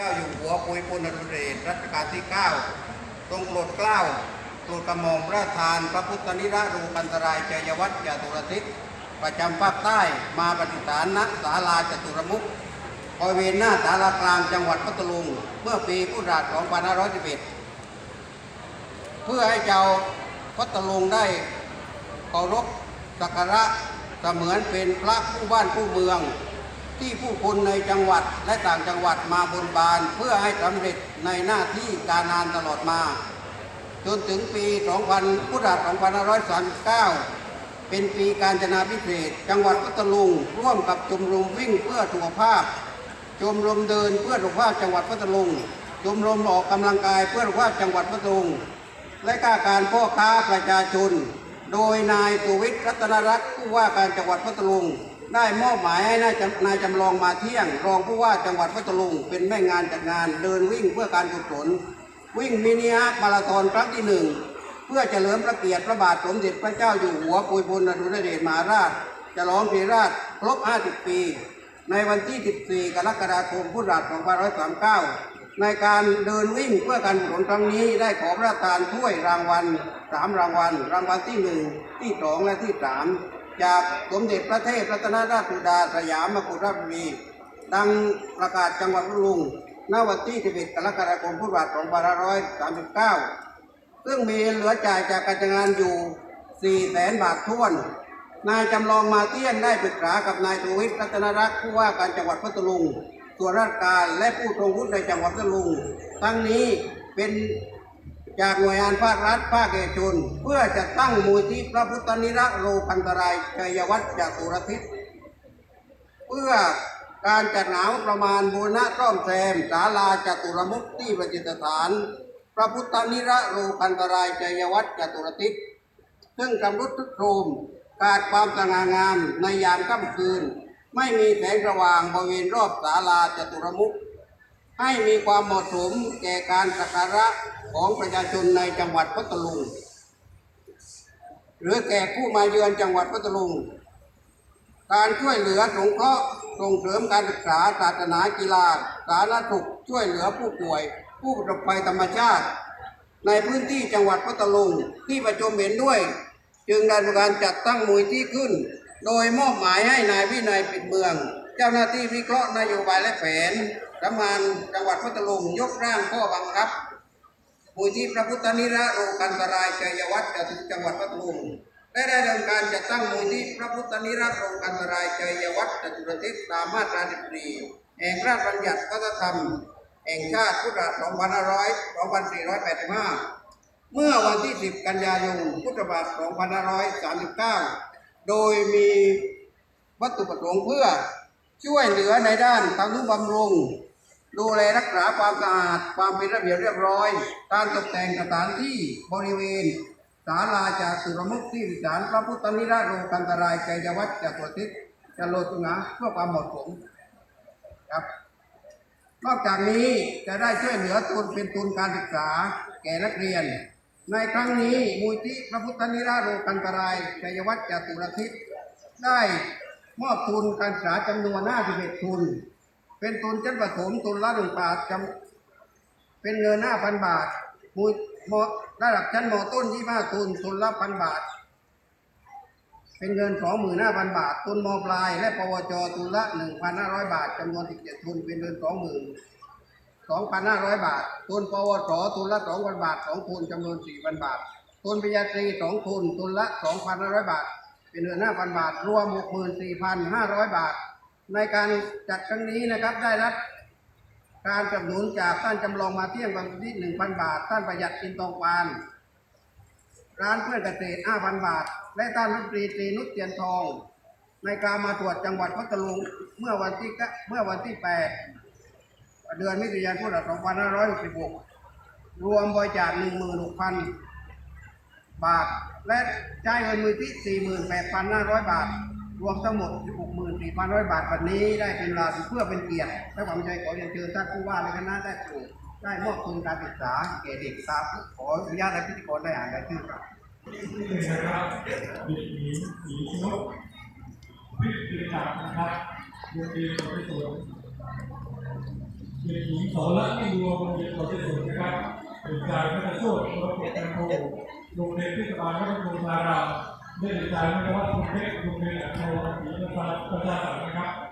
เจ้าอยู่หัวปุยปุณณรุเดชรัชกาลที่ 9 ทรงโปรดเกล้าโปรดกระหม่อมพระทาน พระพุทธนิรรูปันตรายเจยวัตรจตุรทิศประจำภาคใต้มาปฏิฐานณศาลาจตุรมุขบริเวณหน้าศาลากลางจังหวัดพัทลุง เมื่อปีพุทธศักราช2511 เพื่อให้เจ้าพัทลุงได้เคารพสักการะเสมือนเป็นพระผู้บ้านผู้เมือง ที่ผู้คนในจังหวัดและต่างจังหวัดมาบนบานเพื่อให้สำเร็จในหน้าที่การงานตลอดมา จนถึงปี 2000พุทธศักราช2539เป็นปีการจนาพิเศษ จังหวัดพัทลุง ร่วมกับชมรมวิ่งเพื่อสุขภาพชมรมเดินเพื่อสุขภาพจังหวัดพัทลุงชมรมออกกำลังกายเพื่อสุขภาพจังหวัดพัทลุง และก้าการพ่อค้าประชาชน โดยนายสุวิทย์รัตนรัตน์ผู้ว่าการจังหวัดพัทลุง ได้มอบหมายให้นายจำนายจำลองมาเที่ยง รองผู้ว่าจังหวัดพัทลุงเป็นแม่งานจัดงานเดินวิ่งเพื่อการกุศลวิ่งมินิฮาล์มาราธอนครั้งที่หนึ่งเพื่อเฉลิมพระเกียรติพระบาทสมเด็จพระเจ้าอยู่หัวปุยพลอดุลยเดชมหาราชฉลองปีราชครบ 50 ปี ในวันที่ 14 กรกฎาคมพุทธศักราช2539ในการเดินวิ่งเพื่อการกุศลครั้งนี้ได้ขอพระราชทานถ้วยรางวัลสามรางวัล รางวัลที่หนึ่งที่สองและที่สาม จากสมเด็จพระเทพรัตนราชสุดาสยามมกุฎราชบุรีดังประกาศจังหวัดพัทลุงณวันที่ 11 กรกฎาคมพุทธศักราช2539 ซึ่งมีเหลือจ่ายจากการจัดงานอยู่ 4 แสนบาทท้วน นายจำลองมาเตี้ยนได้ปรึกษากับนายทวิทย์รัตนรักษ์ผู้ว่าการจังหวัดพัทลุงส่วนราชการและผู้ทรงวุฒิในจังหวัดพัทลุง ทั้งนี้เป็น จากหน่วยงานภาครัฐภาคเอกชน เพื่อจะตั้งมูลที่พระพุทธนิรโรปันตรายชัยวัฒน์จตุรทิศเพื่อการจัดหางบประมาณบูรณะซ่อมแซมศาลาจตุรมุขที่ประดิษฐาน พระพุทธนิรโรปันตรายชัยวัฒน์จตุรทิศซึ่งกำรุดทุกโทมขาดความสง่างามในยามค่ำคืน ไม่มีแสงสว่างบริเวณรอบศาลาจตุรมุขให้มีความเหมาะสมแก่การสักการะ ของประชาชนในจังหวัดพัทลุง หรือแก่ผู้มาเยือนจังหวัดพัทลุง การช่วยเหลือสงเคราะห์ส่งเสริมการศึกษาศาสนากีฬา สาธารณสุขช่วยเหลือผู้ป่วย ผู้ประสบภัยธรรมชาติ ในพื้นที่จังหวัดพัทลุงที่ประชุมเห็นด้วย จึงได้มีการจัดตั้งมูลที่ขึ้น โดยมอบหมายให้นายวินัยปิดเมือง เจ้าหน้าที่วิเคราะห์นโยบายและแผนสำงานจังหวัดพัทลุงยกร่างข้อบังคับ มูลที่พระพุทธนิรโรกันตรายชัยวัฒน์จตุจังหวัดพัทลุงได้ได้ดำเนินการจัดตั้งมูลที่พระพุทธนิรโรกันตรายชัยวัฒน์จตุรทิศตามมาตรา14แห่งราชบัญญัติวัฒนธรรม แห่งชาติพุทธศักราช2485 เมื่อวันที่ 10 กันยายน พุทธศักราช2539 โดยมีวัตถุประสงค์เพื่อช่วยเหลือในด้านทางนุบำรุง ดูแลรักษาความสะอาด ความเป็นระเบียบเรียบร้อย การตกแต่งสถานที่บริเวณศาลาจากสุรมุขที่วิสารพระพุทธนิราโรกันตรายใจวัดจตุรทิศจโลตุงะเพื่อความเหมาะสมครับ นอกจากนี้จะได้ช่วยเหลือทุนเป็นทุนการศึกษาแก่นักเรียน ในครั้งนี้มูลที่พระพุทธนิราโรกันตรายชัยวัฒน์จตุรทิศได้มอบทุนการศึกษาจำนวน51ทุน เป็นทุนชั้นประถมทุนละหนึ่งบาทจำเป็นเงินห้าพันบาทมูลมระดับชั้นมต้นยี่ห้าทุนทุนละพันบาท เป็นเงินสองหมื่นห้าพันบาท ทุนมปลาย และปวชทุนละหนึ่งพันห้าร้อยบาทจำนวนสิบเจ็ดทุนเป็นเงินสองหมื่นสองพันห้าร้อยบาท ทุนปวสทุนละสองพันบาทสองทุนจำนวนสี่พันบาท ทุนปริญญาตรีสองทุนทุนละสองพันห้าร้อยบาท เป็นเงินห้าพันบาท รวมหกหมื่นสี่พันห้าร้อยบาท ในการจัดครั้งนี้นะครับได้รับการสนับสนุนจากท่านจำลองมาเที่ยงบางที่หนึ่งพันบาท ท่านประหยัดกินตองปาน ร้านเพื่อนเกษตรห้าพันบาท และท่านรัฐมนตรีตรีนุชเทียนทอง ในการมาตรวจจังหวัดพัทลุงเมื่อวันที่เก้าเมื่อวันที่แปดเดือนมิถุนายนพุทธศักราช2566 รวมบริจาค16,000 บาท และจ่ายเงินมือที่ 48,500 บาท รวมทั้งหมด 64,500 บาทวันนี้ได้เป็นเวลาเพื่อเป็นเกียรติและความใจขอเรียนเชิญท่านผู้ว่าและคณะได้ปลูกได้มอบทุนการศึกษาแก่เด็กตามขออนุญาตให้พิธีกรได้อ่านรายชื่อครับนี่นะครับหญิงหญิงหญิงชุดพิจิตรนะครับดนตรีสวยสวยหญิงเด็กหญิงสอนรัตน์ที่รวมโรงเรียนตัวที่สุดนะครับเป็นการพัฒนาโชตระบบการโรงเรียนที่สบายวัดพุทธาราม ได้ในการไม่ว่าคุณเพชรคุณเรียนอัตโนมัติประชาประชาสัมพันธ์นะครับ